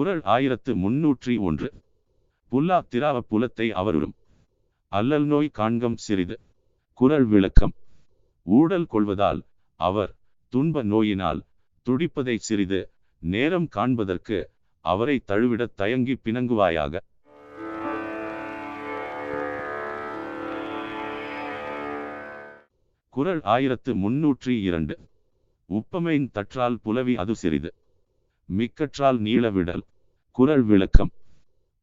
குரல் ஆயிரத்து முன்னூற்றி ஒன்று. புல்லா திராவ புலத்தை அவருடும் அல்லல் நோய் காண்கம் சிறிது. குரல் விளக்கம். ஊடல் கொள்வதால் அவர் துன்ப நோயினால் துடிப்பதை சிறிது நேரம் காண்பதற்கு அவரை தழுவிடத் தயங்கி பிணங்குவாயாக. குறள் ஆயிரத்து முன்னூற்றி இரண்டு. உப்பமையின் தற்றால் புலவி அது சிறிது. மிக்கற்றால் நீளவிடல் குரல் விளக்கம்.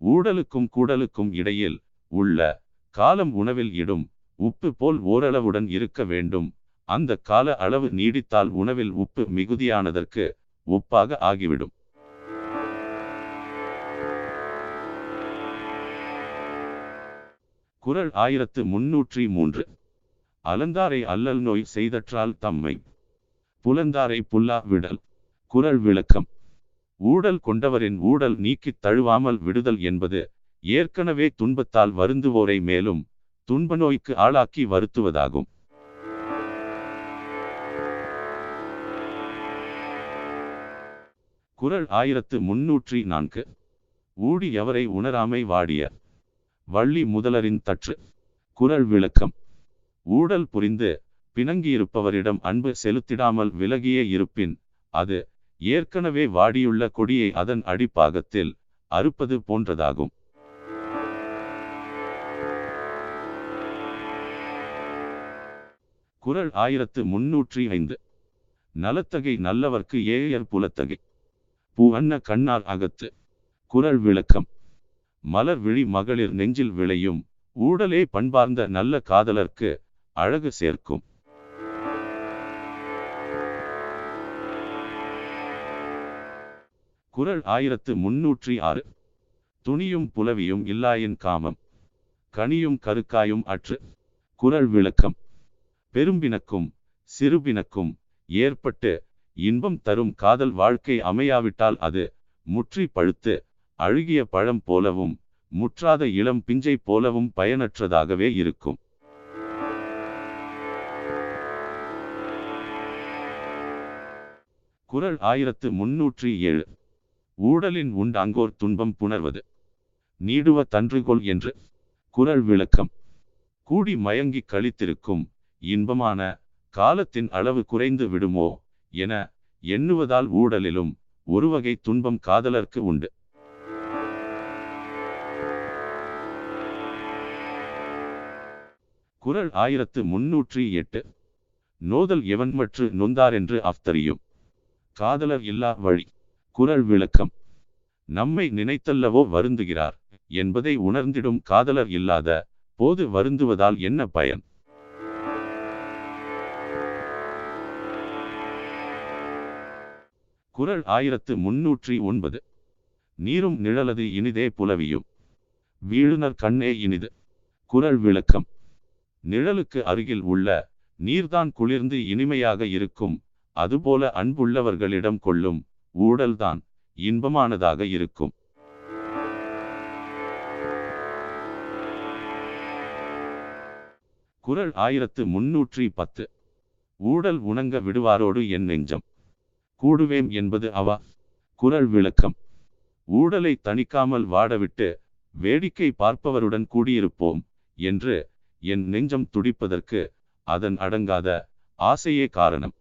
ஊடலுக்கும் கூடலுக்கும் இடையில் உள்ள காலம் உணவில் இடும் உப்பு போல் ஓரளவுடன் இருக்க வேண்டும். அந்த கால அளவு நீடித்தால் உணவில் உப்பு மிகுதியானதற்கு உப்பாக ஆகிவிடும். குரல் ஆயிரத்து முன்னூற்றி மூன்று. அலந்தாரை அல்லல் நோய் செய்தற்றால் தம்மை புலந்தாரை புல்லா விடல் குரல் விளக்கம். ஊடல் கொண்டவரின் ஊடல் நீக்கித் தழுவாமல் விடுதல் என்பது ஏற்கனவே துன்பத்தால் வருந்துவோரை மேலும் துன்ப நோய்க்கு ஆளாக்கி வருத்துவதாகும். குறள் ஆயிரத்து முன்னூற்றி நான்கு. ஊழி எவரை உணராமை வாடிய? வள்ளி முதலரின் தற்று. குரல் விளக்கம். ஊடல் புரிந்து பிணங்கியிருப்பவரிடம் அன்பு செலுத்திடாமல் விலகியே இருப்பின் அது ஏற்கனவே வாடியுள்ள கொடியை அதன் அடிப்பாகத்தில் அறுப்பது போன்றதாகும். குறள் ஆயிரத்து முன்னூற்றி ஐந்து. நலத்தகை நல்லவர்க்கு ஏயர் புலத்தகை. பூ அன்ன கண்ணார் அகத்து. குரல் விளக்கம். மலர் விழி மகளிர் நெஞ்சில் விளையும். ஊடலே பண்பார்ந்த நல்ல காதலர்க்கு அழகு சேர்க்கும். குரல் ஆயிரத்து முன்னூற்றி ஆறு. துணியும் புலவியும் இல்லாயின் காமம். கனியும் கருக்காயும் அற்று. குரல் விளக்கம். பெரும்பினக்கும் சிறுபினக்கும் ஏற்பட்டு இன்பம் தரும் காதல் வாழ்க்கை அமையாவிட்டால் அது முற்றி பழுத்து அழுகிய பழம் போலவும் முற்றாத இளம் பிஞ்சை போலவும் பயனற்றதாகவே இருக்கும். குரல் ஆயிரத்து முன்னூற்றி ஏழு. ஊடலின் உண்டாங்கோர் துன்பம் புணர்வது. நீடுவ தன்றுகொள் என்று குரல் விளக்கம். கூடி மயங்கி கழித்திருக்கும் இன்பமான காலத்தின் அளவு குறைந்து விடுமோ என எண்ணுவதால் ஊடலிலும் ஒருவகை துன்பம் காதலர்க்கு உண்டு. குறள் ஆயிரத்து முன்னூற்றி எட்டு. நோதல் எவன்மற்று நொந்தாரென்று அஃப்தறியும் காதலர் இல்லா வழி. குரல் விளக்கம். நம்மை நினைத்தல்லவோ வருந்துகிறார் என்பதை உணர்ந்திடும் காதலர் இல்லாத போது வருந்துவதால் என்ன பயன்? குறள் ஆயிரத்து முன்னூற்றி ஒன்பது. நீரும் நிழலது இனிதே புலவியும். வீழுனர் கண்ணே இனிது. குரல் விளக்கம். நிழலுக்கு அருகில் உள்ள நீர்தான் குளிர்ந்து இனிமையாக இருக்கும். அதுபோல அன்புள்ளவர்களிடம் கொள்ளும் ஊடல்தான் இன்பமானதாக இருக்கும். குரல் ஆயிரத்து முன்னூற்றி பத்து. ஊடல் உணங்க விடுவாரோடு என் நெஞ்சம். கூடுவேம் என்பது அவா. குரல் விளக்கம். ஊழலை தணிக்காமல் வாடவிட்டு வேடிக்கை பார்ப்பவருடன் கூடியிருப்போம் என்று என் நெஞ்சம் துடிப்பதற்கு அதன் அடங்காத ஆசையே காரணம்.